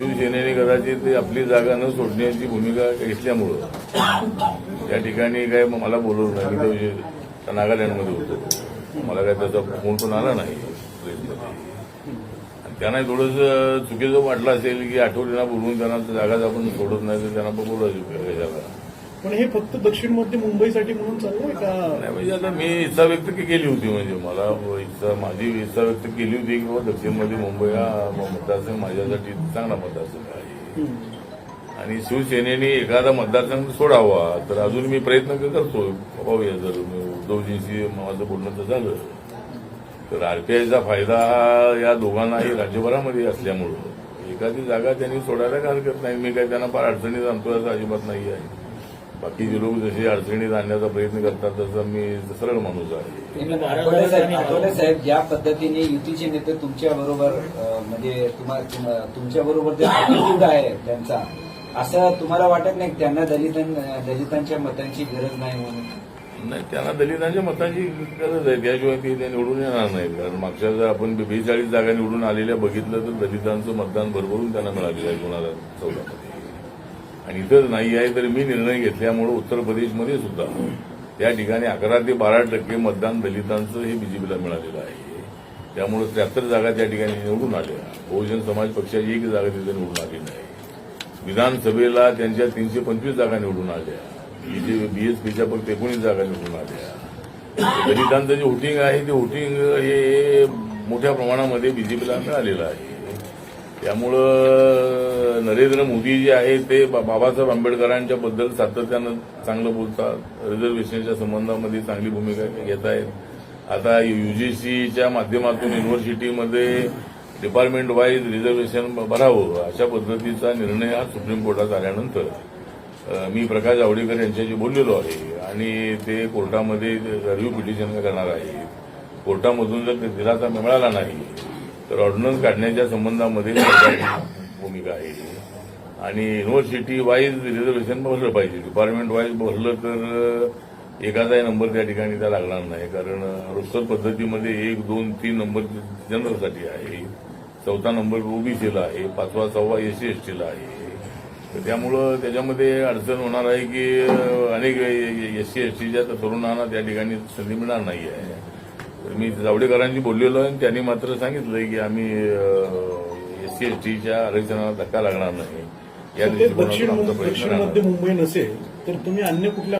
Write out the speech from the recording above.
शिवसेनेने कदाचित आपली जागा न सोडण्याची भूमिका घेतल्यामुळं या ठिकाणी काय मला बोलवलं नाही मी त्या नागालँडमध्ये होतो. मला काय त्याचा फोन पण आला नाही. आणि त्यांना थोडंसं चुकीचं वाटलं असेल की आठवडीला बोलवून त्यांना जागाच आपण सोडत नाही तर त्यांना पण बोलायचं पण हे फक्त दक्षिण मध्य मुंबईसाठी म्हणून चाललंय का? नाही म्हणजे आता मी इच्छा व्यक्त केली होती म्हणजे मला इच्छा माझी इच्छा व्यक्त केली होती की बाबा दक्षिणमध्ये मुंबई हा मतदारसंघ माझ्यासाठी चांगला मतदारसंघ आहे. आणि शिवसेनेने एखादा मतदारसंघ सोडावा तर अजून मी प्रयत्न करतो. पाहूया जर उद्धवजींशी माझं बोलणं तर झालं. तर आरपीआयचा फायदा हा या दोघांनाही राज्यभरामध्ये असल्यामुळं. एखादी जागा त्यांनी सोडायला काय हरकत नाही. मी काय त्यांना फार अडचणीत आणतो असं अजिबात नाही आहे. बाकीचे लोक जसे अडचणीत आणण्याचा प्रयत्न करतात तसं मी सरळ माणूस आहे. आठवले साहेब ज्या पद्धतीने युतीचे नेते तुमच्या बरोबर म्हणजे तुमच्या बरोबर जे आहे त्यांचा असं तुम्हाला वाटत नाही की त्यांना दलितां दलितांच्या मतांची गरज नाही म्हणून? नाही त्यांना दलितांच्या मताची गरज आहे. त्याशिवाय ते ते निवडून येणार नाहीत. कारण मागच्या जर आपण बेचाळीस जागा निवडून आलेल्या बघितलं तर दलितांचं मतदान भरभरून त्यांना मिळालेलं आहे दोन हजार चौदामध्ये आणि इथं नाही आहे तर मी निर्णय घेतल्यामुळे उत्तर प्रदेशमध्ये सुद्धा त्या ठिकाणी अकरा ते बारा टक्के मतदान दलितांचं हे बीजेपीला मिळालेलं आहे. त्यामुळे त्र्याहत्तर जागा त्या ठिकाणी निवडून आल्या. बहुजन समाज पक्षाची एक जागा तिथे निवडून आली नाही. विधानसभेला त्यांच्या तीनशे पंचवीस जागा निवडून आल्या. बीएसपीच्या फक्त एकोणीस जागा निवडून आल्या. दलितांचं जे होटिंग आहे ते होटिंग हे मोठ्या प्रमाणामध्ये बीजेपीला मिळालेलं आहे. त्यामुळं नरेंद्र मोदी जे आहे ते बा- बाबासाहेब आंबेडकरांच्या बद्दल सातत्यानं चांगलं बोलतात. रिझर्वेशनच्या संबंधामध्ये चांगली भूमिका घेत आहेत. आता युजीसीच्या माध्यमातून युनिव्हर्सिटीमध्ये डिपार्टमेंट वाईज रिझर्वेशन भरावं अशा पद्धतीचा निर्णय हा सुप्रीम कोर्टात आल्यानंतर मी प्रकाश जावडेकर यांच्याशी बोललेलो आहे आणि ते कोर्टामध्ये रिव्ह्यू पिटिशन करणार आहे कोर्टामधून जर ते दिलासा मिळाला नाही तर ऑर्डिनन्स काढण्याच्या संबंधामध्ये भूमिका आहे आणि युनिव्हर्सिटी वाईज रिझर्वेशन भरलं पाहिजे. डिपार्टमेंट वाईज भरलं तर एखादाही नंबर त्या ठिकाणी त्या लागणार नाही. कारण रोस्टर पद्धतीमध्ये एक दोन तीन नंबर जनरलसाठी आहे. चौथा नंबर ओबीसीला आहे. पाचवा सहावा एससी एसटीला आहे. तर त्यामुळं त्याच्यामध्ये अडचण होणार आहे की अ, अनेक एससी एसटीच्या तरुणांना त्या ठिकाणी संधी मिळणार नाही आहे मी जावडेकरांशी बोललेलो आहे आणि त्यांनी मात्र सांगितलंय की आम्ही एससी एसटीच्या आरक्षणाला धक्का लागणार नाही. या दृष्टिकोनातून दक्षिण आमचा प्रयत्न मुंबई नसेल तर तुम्ही अन्य कुठल्या